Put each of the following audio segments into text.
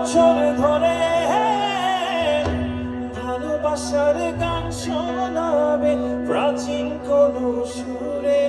বছর ধরে ভালোবাসার গান শোনাবে প্রাচীন কোন সুরে।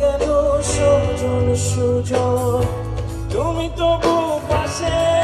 গেল সুজন সুজন। তুমি তবু পাশে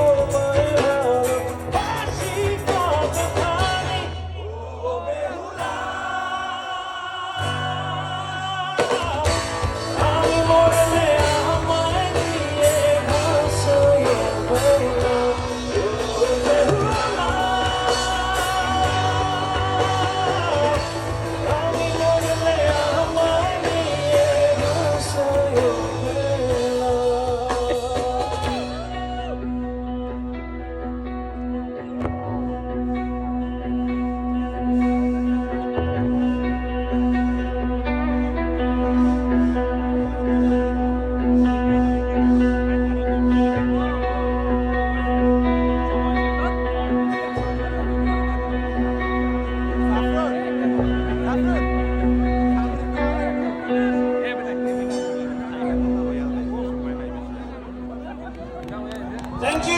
Thank you.